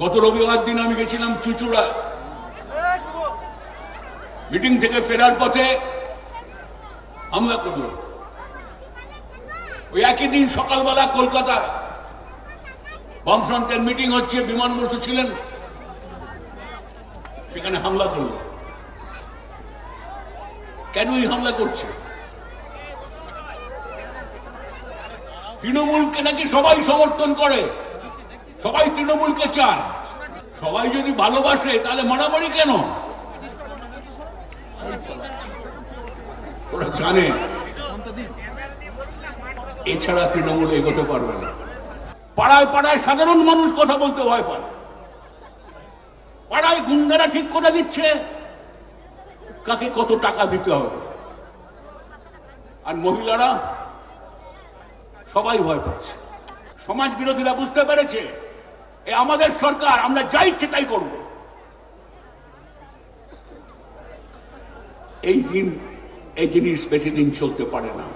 গত রবিবার দিন আমি গেছিলাম চুচুড়া। মিটিং থেকে ফেরার পথে হামলা করল। ওই একই দিন সকালবেলা কলকাতায় বামফ্রন্টের মিটিং হচ্ছে, বিমান বসু ছিলেন। সেখানে হামলা করল। কেনই হামলা করছে? তৃণমূলকে নাকি সবাই সমর্থন করে? সবাই তৃণমূলকে চায়। সবাই যদি ভালোবাসে, তাহলে মারামারি কেন? ওরা জানে। এছাড়া তৃণমূল এগোতে পারবে না। পাড়ায় পাড়ায় সাধারণ মানুষ কথা বলতে ভয় পায়। পাড়ায় গুন্ডারা ঠিক করে দিচ্ছে। কাকে কত টাকা দিতে হবে? আর মহিলারা সবাই ভয় পাচ্ছে। সমাজ বিরোধীরা বুঝতে পেরেছে? এ আমাদের সরকার, আমরা যা ইচ্ছে তাই করব। এই দিন, এই জিনিস বেশি দিন চলতে পারে না।